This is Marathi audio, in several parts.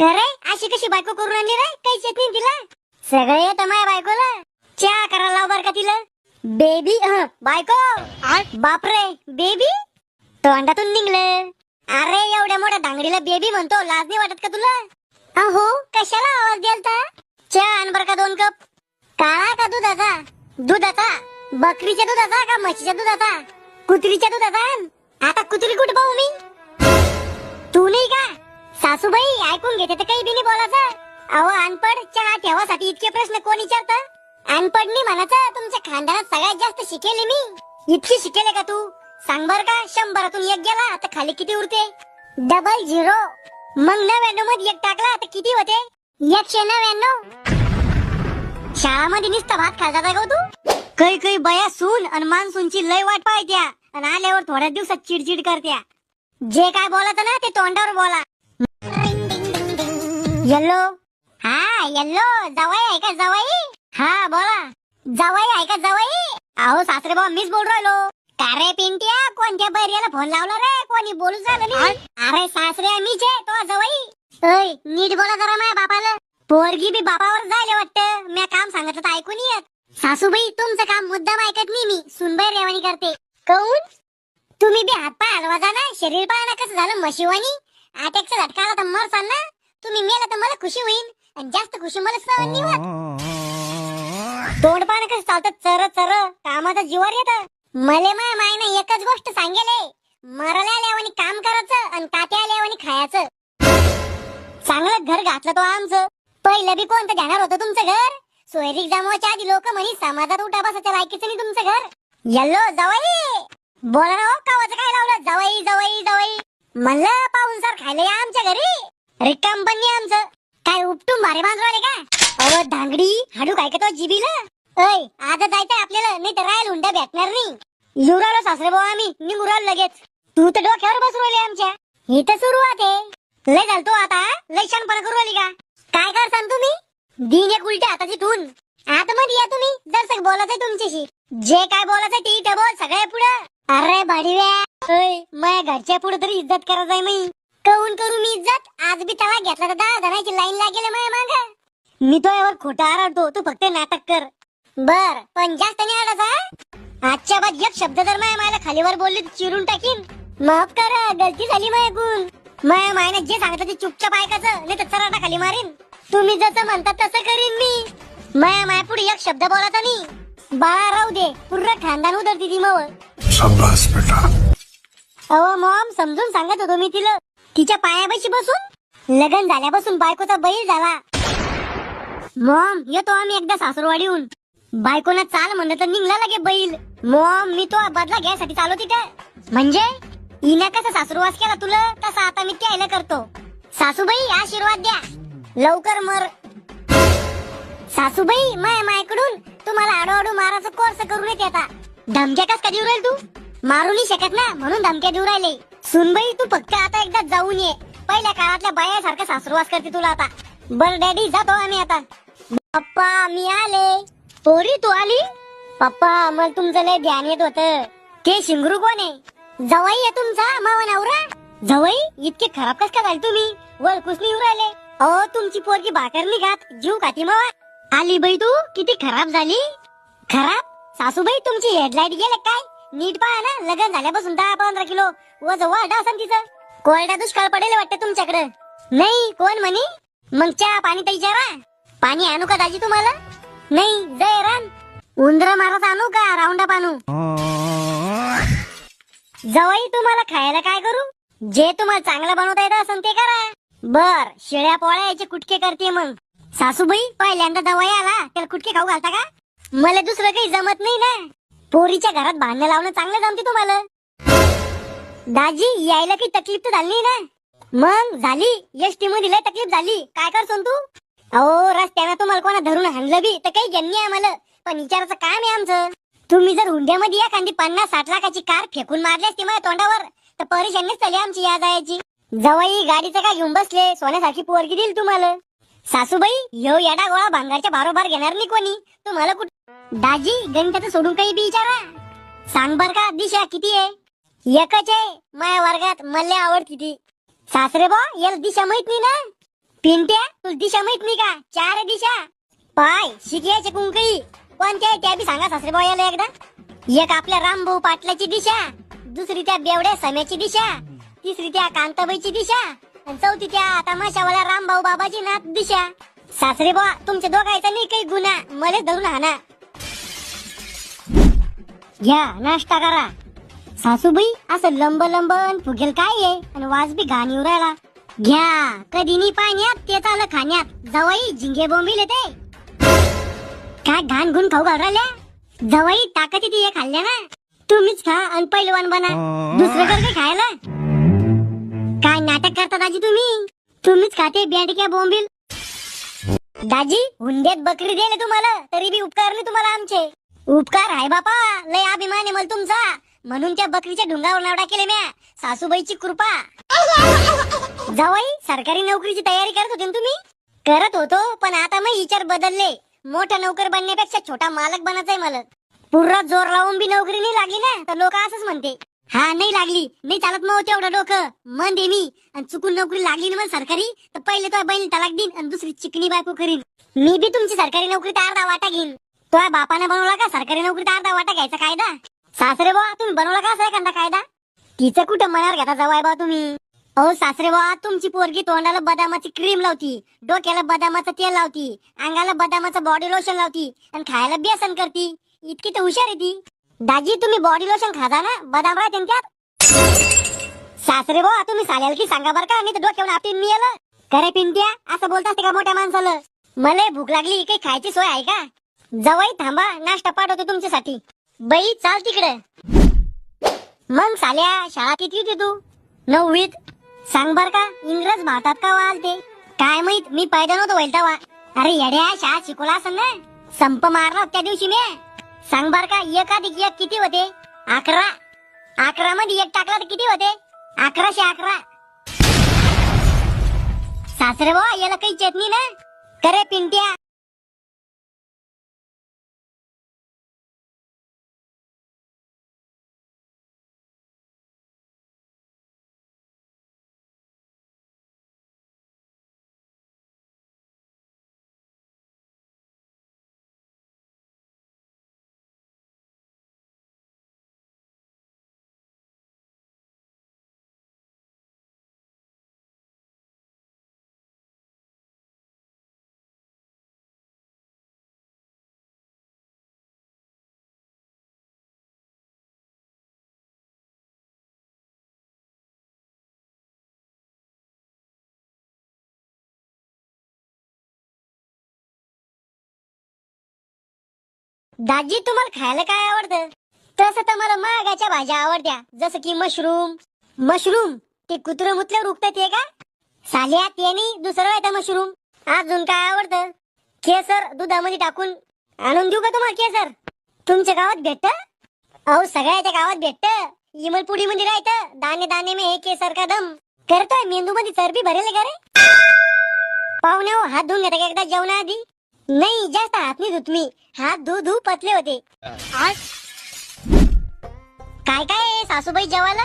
करे अशी कशी बायको करून आणली रे? काही येत नाही तिला? सगळं येत माझ्या बायकोला. चहा करायला लाव बर का तिला. बेबी बायको. बापरे बेबी? तोंडातून निघलं. अरे एवढ्या मोठ्या दांगडीला बेबी म्हणतो लाज नाही वाटत का तुला? अहो कशाला आवाज द्यालता? चहा आण बर का दोन कप. काळा का दुधाचा? दुधाचा? बकरीच्या दुधाचा का म्हशीच्या दुधाचा? कुत्रीच्या दुधाचा. आता कुत्री कुठे पाहू मी? तू नाही का? सासूबाई ऐकून घेते तर काही बी बोलायचं. अहो अनपड चहा ठेवासाठी इतके प्रश्न कोण विचारत? अनपड मी म्हणायचं तुमच्या खानदानात सगळ्यात जास्त शिकेले मी. इतकी शिकेले का तू? सांग बर का शंभरातून एक गेला तर खाली किती उरते? डबल झिरो मग नव्याण्णवमध्ये एक टाकला तर किती होते? एकशे नव्याण्णव. शाळामध्ये नुसतं भात खाल्ला का हो तू? काही काही बया सून आणि मानसूनची लय वाट पाहत्या आणि आल्यावर थोड्या दिवसात चिडचिड करत्या. जे काय बोलायचं ना ते तोंडावर बोला. येल्लो हा येल्लो जवाई आहे का जवाई? हा बोला. जवाई आहे का जवाई? अहो सासरे भाऊ मीच बोल राहिलो. का रे पिंट्या? कोणत्या बैर्याला फोन लावला रे? कोणी बोलू झालं नाही? अरे सासरे मीच आहे तो जवाई. ऐ नीट बोला जरा माझ्या बापाला. पोरगी बी बापावर जायला वाटतं. मी काम सांगितलं तर ऐकून येत सासूबाई तुमचं काम मुद्दाम ऐकत नाही मी. सुनबाई रेवानी करते. काऊन? तुम्ही बी हातपाय हलवा जा ना. शरीर ना कसं झालं म्हशीवानी. अटॅकचा झटका आला तर मरसाल ना. तुम्ही मेला तर मला खुशी होईल. आणि जास्त खुशी मला सहन नाही होत. तोंड पाहणं कसं चालतं? चर चर. कामाचं जीवावर येत. मले माय मायनं एकच गोष्ट सांगेले. मराला आल्यावानी काम करायचं आणि तात्या आल्यावानी खायचं. चांगलं घर घातलं तो आमचं. पहिलं बी कोणतं घेणार होतं तुमचं घर? सोयरीक जमवायच्या आधी लोक म्हणी समाजात उठा बसाच्या लायकीचं नाही तुमचं घर. यल्लो जवाई! बोला ना हो कावाचं काय लावलं? जवाई जवाई जवाई. म्हणलं पाहुणसार खायला या आमच्या घरी. रिकाम पण नाही आमचं. काय उपटून भारे बांधवाले का? अव धांगडी हाडू काय का तो जिबीला? अय आज जायचंय आपल्याला नाही तर राहायला हुंडा भेटणार नाही. येऊ राहिलो सासरे भाऊ आम्ही निघू राहिलो लगेच. तू तर डोक्यावर बसू राहिली आमच्या. ही तर सुरुवात आहे. लय झालतो आता लय शानपणा करू राहिली का? काय कर सांग तुम्ही? दिन एक उलट्या हाताची ठून आतमध्ये या तुम्ही जर बोलायचंय तुमच्याशी. जे काय बोलायचंय ते इथं बोल सगळ्या पुढं. अरे भाडीव्या ओय घरच्या पुढे तरी इज्जत करायचंय मी. करून करू मी इज्जत? आज बी तवा घेतला तर दहा जणांची लाईन लागेल माझ्या माग. मी तो यावर खोटा आरडतो तू फक्त नाटक कर. बर पण जास्त नाही आला आजच्या बाद एक शब्द जर माया मायला खालीवर बोलली तर चिरून टाकीन. माफ करा गलती झाली मायाकून. माया मायने जे सांगितलं ते चुपचाप ऐकायचं नाही तर चराटा खाली मारीन. तुम्ही जसं म्हणता तसं करीन मी. माया माया पुढे एक शब्द बोलायचा नाही. बाळा राहू दे. पूर्ण खानदान उदरती ती मग बेटा. अहो मॉम समजून सांगत होतो मी तिला. तिच्या पायापाशी बसून? लग्न झाल्यापासून बायकोचा बैल झाला. मॉम येतो आम्ही एकदा सासूरवाडीहून. बायकोनं चाल म्हणलं तर निघला लगे बैल. मॉम मी तो बदला घ्यायसाठी चालू तिथं. म्हणजे? इना कसा सासूरवास केला तुला तसा आता मी त्याला करतो. सासूबाई आशीर्वाद द्या. लवकर मर. सासूबाई माय मायकडून तुम्हाला आडोआडू मारायचा कोर्स करून येते आता. धमक्या कस कधी राहील तू? मारू नाही शकत ना? म्हणून धमक्या देऊ राहिले. सुनबाई तू फक्त आता एकदा जाऊन ये. पहिल्या काळातल्या बायासारखं सासुरवास करते तुला आता. बर डॅडी जातो आम्ही आता. पप्पा मी आले. पोरी तू आली? पप्पा मला तुमचं लय ध्यान येत होत. ते शिंगरू कोण आहे? जवाई आहे तुमचा मावा नवरा? जवाई इतके खराब कस का झाले तुम्ही? वळकुस नाही राहिले. अहो तुमची पोरगी भाकर घात जीव खाती मावा. आली बाई तू किती खराब झाली. खराब? सासूबाई तुमची हेडलाईट गेले काय? नीट पहा ना लग्न झाल्यापासून दहा पंधरा किलो. वज वाढ असं तिचं. कोरडा दुष्काळ पडेल वाटतं तुमच्याकडे. नाही कोण म्हणे? मग चहा पाणी तर विचारा पाणी आणू का दाजी तुम्हाला? नाही जय रान उंदर मारत आणू का राऊंडा आणू? जवाई तुम्हाला खायला काय करू? जे तुम्हाला चांगलं बनवता येत असं ते करा. बर शेळ्या पोळ्या याचे कुटके करते मग. सासूबाई पहिल्यांदा दवाई आला त्याला कुटके खाऊ घालता का? मला दुसरं काही जमत नाही ना. पोरीच्या घरात भांडणं लावणं चांगलं जमते तुम्हाला. दाजी यायला काही तकलीफ तर झाली ना? मग झाली. एसटी मध्ये लय तकलीफ झाली. काय करतो तू? अहो रस्त्यानं तुम्हाला कोणा धरून हाणलं बी तर काही जन्मी आम्हाला. पण विचाराचं काम आहे आमचं. तुम्ही जर हुंड्यामध्ये एखादी पन्नास साठ लाखाची कार फेकून मारली असती माझ्या तोंडावर तर परेशानीच झाली आमची या जायची. जवळ गाडीचं काय घेऊन बसले सोन्यासारखी पोरगी देईल तुम्हाला. सासूबाई ह्यो येडा गोळा भांगारच्या बारोबार घेणार नाही कोणी. तुम्हाला कुठे दाजी गणिताचं सोडून काही बी विचारा. सांग बर का दिशा किती आहे? एकच आहे. माझ्या वर्गात मला आवड किती सासरे बा याला दिशा माहीत नाही ना? पिंट्या तू दिशा माहीत नाही का? चार दिशा. पाय शिकयाचे कुंकई कोणत्या आहे त्या बी सांगा सासरे याला एकदा. एक आपल्या रामभाऊ पाटलाची दिशा. दुसरी त्या बेवड्या सम्याची दिशा. तिसरी त्या कांताबाईची दिशा. आणि चौथी त्या तमाशावाला रामभाऊ बाबाची नाथ दिशा. सासरे बुवा तुमच्या दोघायचा नाही काही गुन्हा. मलेच धरून हाना. घ्या नाश्ता करा. सासूबाई असं लंब लंब अन फुगेल काय आहे आणि वाज बी घाण येऊ राहिला. घ्या कधी नी पाण्यात ते चाल खाण्यात. जवाई झिंगे बोंबील येते. काय घाण गुण खाऊ घाल राहिल्या? जवाई ताकद ती हे खाल्ल्या ना. तुम्हीच खा आणि पैलवान बना. दुसरं कर काय खायला? काय नाटक करता दाजी तुम्ही? तुम्हीच खाते बँडक्या बोंबील. दाजी हुंड्यात बकरी दिले तुम्हाला तरी बी उपकार नाही तुम्हाला आमचे. उपकार आहे बापा. लय अभिमान आहे मला तुमचा. म्हणून त्या बकरीच्या ढुंगावर नावडा केले म्या. सासूबाईची कृपा. जावई सरकारी नोकरीची तयारी करत होते ना तुम्ही? करत होतो पण आता मी विचार बदलले. मोठा नोकर बनण्यापेक्षा छोटा मालक बनायचा आहे मला. पूर्ण जोर लावून बी नोकरी नाही लागली ना तर लोक असंच म्हणते. हा नाही लागली. नाही चालत मग तेवढं डोकं. मन दे मी. आणि चुकून नोकरी लागली ना मला सरकारी तर पहिले तो बहिणी तलाक देईन आणि दुसरी चिकनी बायको करीन. मी बी तुमची सरकारी नोकरी तर अर्धा वाटा घेईन. तो बापाने बनवला का? सरकारी नोकरीत अर्धा वाटा घ्यायचा कायदा? सासरे बुवा तुम्ही बनवला का असा एखादा कायदा? तिचं कुठं मनावर घेता जवाय बा तुम्ही? अहो सासरे बुवा तुमची पोरगी तोंडाला बदामाची क्रीम लावती डोक्याला बदामाचं तेल लावती अंगाला बदामाचं बॉडी लोशन लावती आणि खायला बेसन करती. इतकी तर हुशार आहे ती. दाजी तुम्ही बॉडी लोशन खाता ना? बदाम राहते ना त्यात? सासरे बुवा तुम्ही साल्याल की सांगा बरं का? मी तर डोक्यावर आपली मी आलं करे पिंट्या असं बोलत असते का मोठ्या माणसाला? मला भूक लागली काही खायची सोय आहे का? जवाई थांबा. नाश्ता पाठवतो तुमच्यासाठी. बाई चाल तिकडे. मग साल्या शाळा किती होती तू? नववीत. सांग बर का इंग्रज भारतात का वालते काय माहीत मी पैदा नव्हतो वैलतावा अरे येड्या शाळा शिकवला असं ना? संप मारला त्या दिवशी मी. सांग बर का एक एक किती होते? अकरा. अकरा मध्ये एक टाकला तर किती होते? अकराशे अकरा. सासरे बुवा याला काही चेतनी ना? करे पिंट्या. दाजी तुम्हाला खायला काय आवडतं? तसं तर मला महागाच्या भाज्या आवडत्या. जसं की मशरूम. मशरूम? ते कुत्र मुतल्यावर उगतात ते का? साल्या ते नाही दुसरं येतं मशरूम? अजून काय आवडतं? केसर दुधामध्ये टाकून आणून देऊ का तुम्हाला केसर? तुमच्या गावात भेटत? अहो सगळ्याच्या गावात भेटत. इमलपुडी मध्ये राहत. दाणे दाणे मी हे केसर का दम? करतोय मेंदू मध्ये चरबी भरेल का रे? पाहुण्या हो, हात धुवून घेता का एकदा जेवणाआधी? नाही जास्त हात नाही धुत मी. हात धू धू पतले होते. आज? काय काय आहे सासूबाई जेवायला?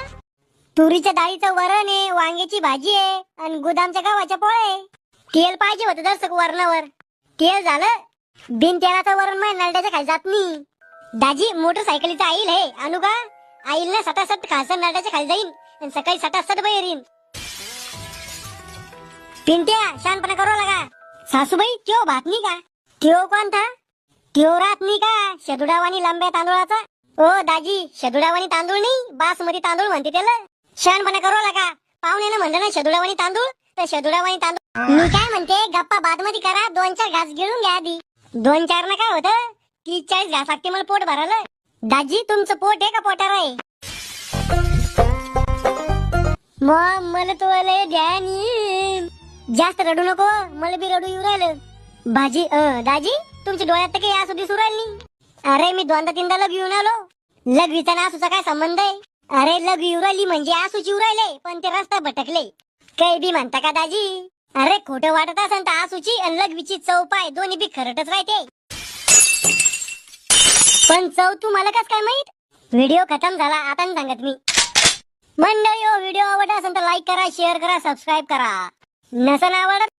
तुरीच्या डाळीचं वरण आहे वांग्याची भाजी आहे आणि गोदामच्या गावाच्या पोळ्या आहे. तेल पाहिजे होतं दर्शक वरणावर. तेल झालं. बिन तेलाचं वरण मग नरड्याच्या खाली जात नाही. दाजी मोटरसायकलीचं आईल आहे आणू का आईल ना सटासट खालचं नरड्याच्या खाली जाईन आणि सकाळी सटासट बाहेर येईन पिंट्या शानपणा करू लागा. सासूबाई त्यो भात नाही का? त्यो कोणता त्यो राहत नाही का? शेदुडावानी लांब्या तांदूळाचा? ओ दाजी शेदुडावानी तांदूळ नाही बासमती तांदूळ म्हणते त्याला. शहाणपणा करू लागा पाहुण्यानं म्हणलं ना शेदुडावानी तांदूळ तर शेदुडावानी तांदूळ मी काय म्हणते गप्पा बादमती करा दोन चार घास गिळून घ्या आधी. दोन चार ना काय होतं. तीस चाळीस घास लागते मला पोट भरायला. दाजी तुमचं पोट आहे का पोटार आहे? मग मला तो लय ध्यान जास्त रडू नको मला बी रडू येऊ राहिलं. भाजी अं, दाजी तुमच्या डोळ्यात तर काही असू दिसू राहिली अरे मी दोनदा तीनदा लग येऊन आलो. लघवीचा ना आसूचा काय संबंध आहे? अरे लग येऊ राहिली म्हणजे आसूची येऊ राहिले पण ते रस्ता भटकले. काही बी म्हणता का दाजी? अरे खोटं वाटत असेल तर आसूची आणि लघवीची चव पाय दोन्ही बी खरटच राहते. पण चव तुम्हाला कस काय माहीत? व्हिडिओ खतम झाला आता नाही सांगत मी. मंडळी हो व्हिडिओ आवडला असेल तर लाईक करा शेअर करा सबस्क्राईब करा. नसन आवडत